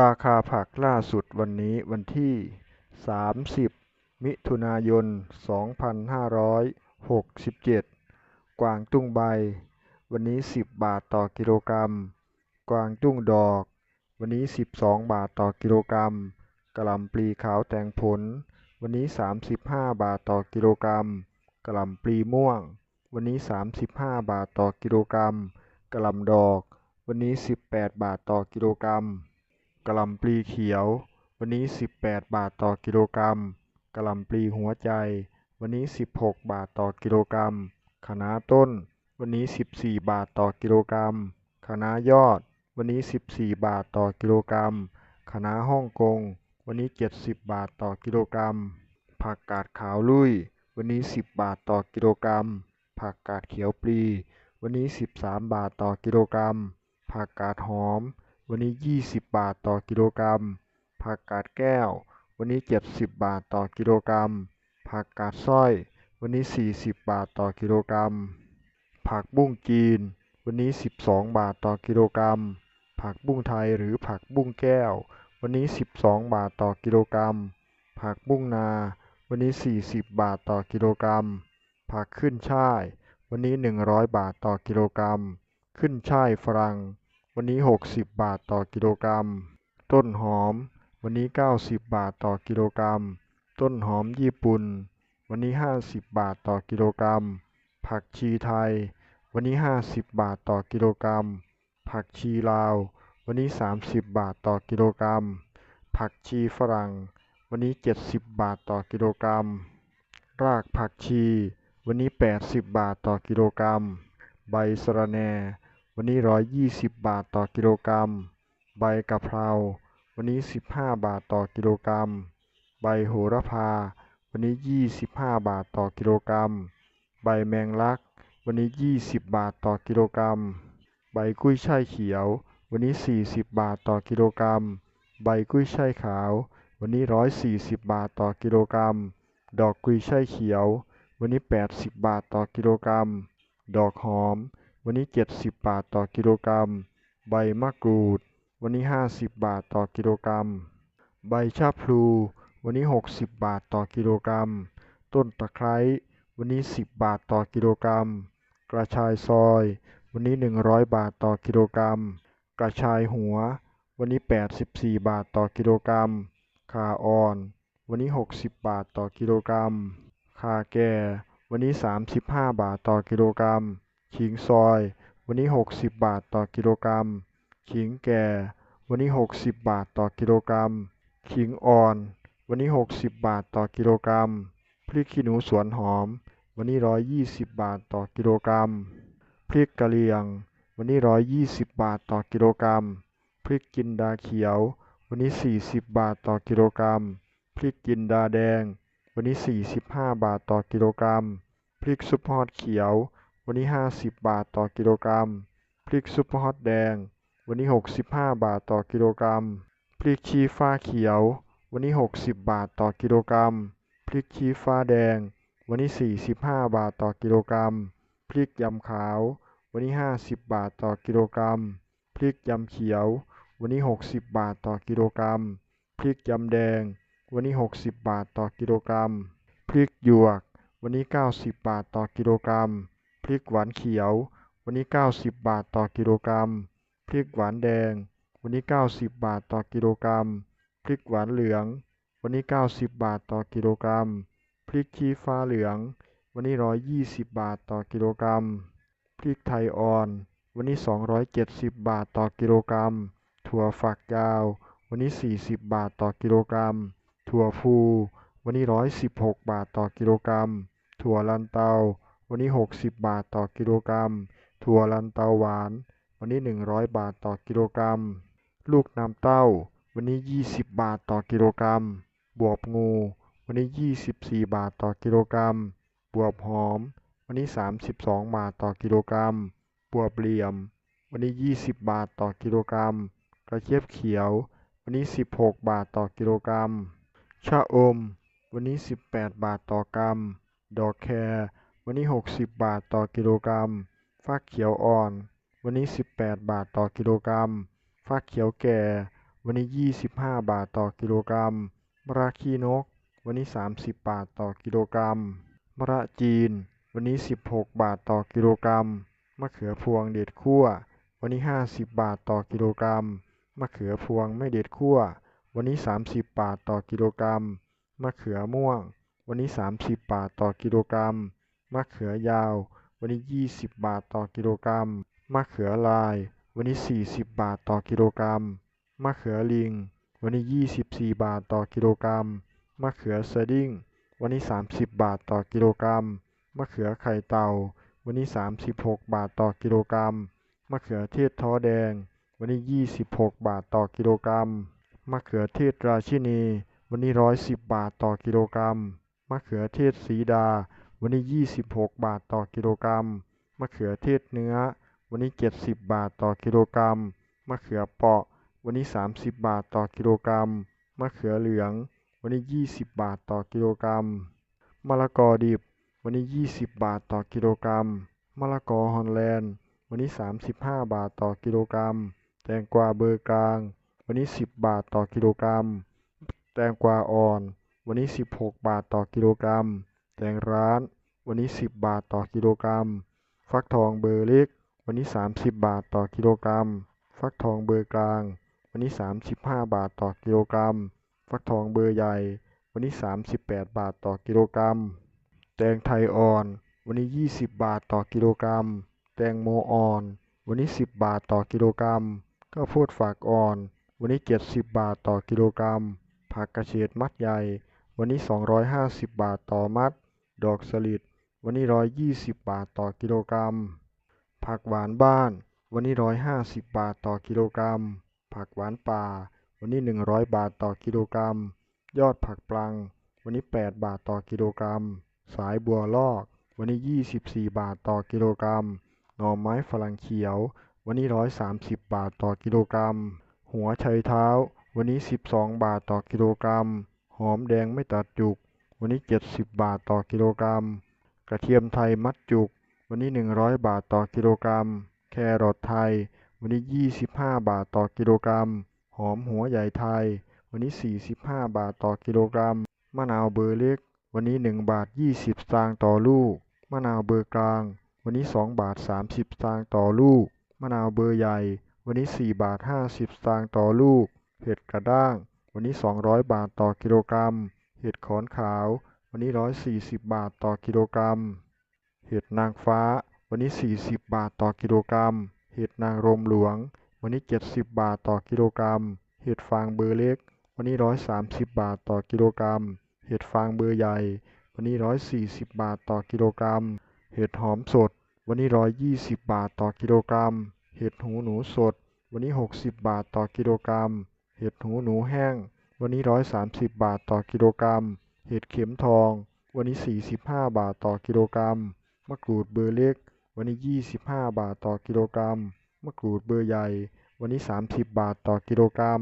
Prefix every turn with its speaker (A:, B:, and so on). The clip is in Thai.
A: ราคาผักล่าสุดวันนี้วันที่30มิถุนายน2567กวางตุ้งใบ วันนี้10บาทต่อกิโลกรัม กวางตุ้งดอก วันนี้12บาทต่อกิโลกรัมกะหล่ำปลีขาวแตงผล วันนี้35บาทต่อกิโลกรัมกะหล่ำปลีม่วง วันนี้35บาทต่อกิโลกรัมกะหล่ำดอก วันนี้18บาทต่อกิโลกรัม กะหล่ำปลีเขียว วันนี้18บาทต่อกิโลกรัมกะหล่ำปลีหัวใจ วันนี้16บาทต่อกิโลกรัมคะน้าต้น วันนี้14บาทต่อกิโลกรัมคะน้ายอด วันนี้14บาทต่อกิโลกรัมคะน้าฮ่องกง วันนี้70บาทต่อกิโลกรัม ผักกาดขาวลุย วันนี้10บาทต่อกิโลกรัม ผักกาดเขียวปลี วันนี้13บาทต่อกิโลกรัม ผักกาดหอม วันนี้ 20 บาทต่อกิโลกรัม ผักกาดแก้ว วันนี้ 70 บาทต่อกิโลกรัม ผักกาดสร้อย วันนี้ 40 บาทต่อกิโลกรัม ผักบุ้งจีน วันนี้ 12 บาทต่อกิโลกรัม ผักบุ้งไทยหรือผักบุ้งแก้ว วันนี้ 12 บาทต่อกิโลกรัม ผักบุ้งนา วันนี้ 40 บาทต่อกิโลกรัม ผักขึ้นช่าย วันนี้ 100 บาทต่อกิโลกรัม ขึ้นช่ายฝรั่ง วันนี้ 60 บาทต่อกิโลกรัม ต้นหอม วันนี้ 90 บาทต่อกิโลกรัม ต้นหอมญี่ปุ่น วันนี้ 50 บาทต่อกิโลกรัม ผักชีไทย วันนี้ 50 บาทต่อกิโลกรัม ผักชีลาว วันนี้ 30 บาทต่อกิโลกรัม ผักชีฝรั่ง วันนี้ 70 บาทต่อกิโลกรัม รากผักชี วันนี้ 80 บาทต่อกิโลกรัม ใบสะระแหน่ วันนี้120บาทต่อกิโลกรัม ใบกะเพรา วันนี้15บาทต่อกิโลกรัม ใบโหระพา วันนี้25บาทต่อกิโลกรัม ใบแมงลัก วันนี้20บาทต่อกิโลกรัม ใบกุ้ยช่ายเขียว วันนี้40บาทต่อกิโลกรัม ใบกุ้ยช่ายขาว วันนี้140บาทต่อกิโลกรัม ดอกกุ้ยช่ายเขียว วันนี้80บาทต่อกิโลกรัม ดอกหอม วันนี้ 70 บาทต่อกิโลกรัม ใบมะกรูด วันนี้ 50 บาทต่อกิโลกรัม ใบชะพลู วันนี้ 60 บาทต่อกิโลกรัม ต้นตะไคร้ วันนี้ 10 บาทต่อกิโลกรัม กระชายซอย วันนี้ 100 บาทต่อกิโลกรัม กระชายหัว วันนี้ 84 บาทต่อกิโลกรัม ขาอ่อน วันนี้ 60 บาทต่อกิโลกรัม ขาแก่ วันนี้ 35 บาทต่อกิโลกรัม ขิงซอย วันนี้ 60 บาทต่อกิโลกรัม ขิงแก่ วันนี้ 60 บาทต่อกิโลกรัม ขิงอ่อน วันนี้ 60 บาทต่อกิโลกรัม พริกขี้หนูสวนหอม วันนี้ 120 บาทต่อกิโลกรัม พริกกะเหรี่ยง วันนี้ 120 บาทต่อกิโลกรัม พริกจินดาเขียว วันนี้ 40 บาทต่อกิโลกรัม พริกจินดาแดง วันนี้ 45 บาทต่อกิโลกรัม พริกซุปฮอตเขียว วันนี้ 50 บาทต่อกิโลกรัม พริกซุปอร์ฮอตแดง วันนี้ 65 บาทต่อกิโลกรัม พริกชี้ฟ้าเขียว วันนี้ 60 บาทต่อกิโลกรัม พริกชี้ฟ้าแดง วันนี้ 45 บาทต่อกิโลกรัม พริกยำขาว วันนี้ 50 บาทต่อกิโลกรัม พริกยำเขียว วันนี้ 60 บาทต่อกิโลกรัม พริกยำแดง วันนี้ 60 บาทต่อกิโลกรัม พริกหยวก วันนี้ 90 บาทต่อกิโลกรัม พริกหวานเขียว วันนี้ 90 บาทต่อกิโลกรัม พริกหวานแดง วันนี้ 90 บาทต่อกิโลกรัม พริกหวานเหลือง วันนี้ 90 บาทต่อกิโลกรัม พริกชี้ฟ้าเหลือง วันนี้ 120 บาทต่อกิโลกรัม พริกไทยอ่อน วันนี้ 270 บาทต่อกิโลกรัม ถั่วฝักยาว วันนี้ 40 บาทต่อกิโลกรัม ถั่วพู วันนี้ 116 บาทต่อกิโลกรัม ถั่วลันเตา วันนี้ 60 บาทต่อกิโลกรัม ถั่วลันเตาหวาน วันนี้ 100 บาทต่อกิโลกรัม ลูกน้ำเต้า วันนี้ 20 บาทต่อกิโลกรัม บวบงู วันนี้ 24 บาทต่อกิโลกรัม บวบหอม วันนี้ 32 บาทต่อกิโลกรัม บวบเหลี่ยม วันนี้ 20 บาทต่อกิโลกรัม กระเจี๊ยบเขียว วันนี้ 16 บาทต่อกิโลกรัม ชะอม วันนี้ 18 บาทต่อกรัม ดอกแคร วันนี้ 60 บาทต่อกิโลกรัม ฟักเขียวอ่อน วันนี้ 18 บาทต่อกิโลกรัม ฟักเขียวแก่ วันนี้ยี่สิบห้าบาทต่อกิโลกรัม มะระขี้นก วันนี้สามสิบบาทต่อกิโลกรัม มะระจีน วันนี้สิบหกบาทต่อกิโลกรัม มะเขือพวงเด็ดคั่ววันนี้ห้าสิบบาทต่อกิโลกรัม มะเขือพวงไม่เด็ดคั่ววันนี้สามสิบบาทต่อกิโลกรัม มะเขือม่วง วันนี้สามสิบบาทต่อกิโลกรัม มะเขือยาว วันนี้ยี่สิบบาทต่อกิโลกรัม มะเขือลาย วันนี้สี่สิบบาทต่อกิโลกรัม มะเขือลิง วันนี้ยี่สิบสี่บาทต่อกิโลกรัม มะเขือสดิ้ง วันนี้สามสิบบาทต่อกิโลกรัม มะเขือไข่เต่า วันนี้สามสิบหกบาทต่อกิโลกรัม มะเขือเทศท้อแดง วันนี้ยี่สิบหกบาทต่อกิโลกรัม มะเขือเทศราชินี วันนี้ร้อยสิบบาทต่อกิโลกรัม มะเขือเทศสีดา วันนี้ยี่สิบหกบาทต่อกิโลกรัม มะเขือเทศเนื้อ วันนี้เจ็ดสิบบาทต่อกิโลกรัม มะเขือเปาะ วันนี้สามสิบบาทต่อกิโลกรัม มะเขือเหลือง วันนี้ยี่สิบบาทต่อกิโลกรัม มะละกอดิบ วันนี้ยี่สิบบาทต่อกิโลกรัม มะละกอฮอลแลนด์ วันนี้สามสิบห้าบาทต่อกิโลกรัม แตงกวาเบอร์กลาง วันนี้สิบบาทต่อกิโลกรัม แตงกวาอ่อน วันนี้สิบหกบาทต่อกิโลกรัม แตงร้าน วันนี้สิบบาทต่อกิโลกรัม ฟักทองเบอร์เล็ก วันนี้สามสิบบาทต่อกิโลกรัม ฟักทองเบอร์กลาง วันนี้สามสิบห้าบาทต่อกิโลกรัม ฟักทองเบอร์ใหญ่ วันนี้สามสิบแปดบาทต่อกิโลกรัม แตงไทยอ่อน วันนี้ยี่สิบบาทต่อกิโลกรัม แตงโมอ่อน วันนี้สิบบาทต่อกิโลกรัมข้าวโพดฝากอ่อน วันนี้เจ็ดสิบบาทต่อกิโลกรัม ผักกระเฉดมัดใหญ่ วันนี้สองร้อยห้าสิบบาทต่อมัด ดอกสลิดวันนี้ร้อยยี่สิบบาทต่อกิโลกรัม ผักหวานบ้าน วันนี้ร้อยห้าสิบบาทต่อกิโลกรัม ผักหวานป่า วันนี้หนึ่งร้อยบาทต่อกิโลกรัม ยอดผักปลัง วันนี้แปดบาทต่อกิโลกรัม สายบัวลอก วันนี้ยี่สิบสี่บาทต่อกิโลกรัม หน่อไม้ฝรั่งเขียว วันนี้ร้อยสามสิบบาทต่อกิโลกรัม หัวไชเท้า วันนี้สิบสองบาทต่อกิโลกรัม หอมแดงไม่ตัดจุก วันนี้เจ็ดสิบบาทต่อกิโลกรัม กระเทียมไทยมัดจุก วันนี้หนึ่งร้อยบาทต่อกิโลกรัม แครอทไทย วันนี้ยี่สิบห้าบาทต่อกิโลกรัม หอมหัวใหญ่ไทย วันนี้สี่สิบห้าบาทต่อกิโลกรัม มะนาวเบอร์เล็ก วันนี้หนึ่งบาทยี่สิบสตางค์ต่อลูก มะนาวเบอร์กลาง วันนี้สองบาทสามสิบสตางค์ต่อลูก มะนาวเบอร์ใหญ่ วันนี้สี่บาทห้าสิบสตางค์ต่อลูกเห็ดกระด้าง วันนี้สองร้อยบาทต่อกิโลกรัม เห็ดขอนขาว วันนี้ร้อยสี่สิบบาทต่อกิโลกรัม เห็ดนางฟ้า วันนี้สี่สิบบาทต่อกิโลกรัม เห็ดนางรมหลวง วันนี้เจ็ดสิบบาทต่อกิโลกรัม เห็ดฟางเบอร์เล็ก วันนี้ร้อยสามสิบบาทต่อกิโลกรัม เห็ดฟางเบอร์ใหญ่ วันนี้ร้อยสี่สิบบาทต่อกิโลกรัม เห็ดหอมสด วันนี้ร้อยยี่สิบบาทต่อกิโลกรัม เห็ดหูหนูสด วันนี้หกสิบบาทต่อกิโลกรัม เห็ดหูหนูแห้ง วันนี้ 130 บาทต่อกิโลกรัม เห็ดเข็มทอง วันนี้ 45 บาทต่อกิโลกรัม มะกรูดเบอร์เล็ก วันนี้ 25 บาทต่อกิโลกรัม มะกรูดเบอร์ใหญ่ วันนี้ 30บบาทต่อกิโลกรัม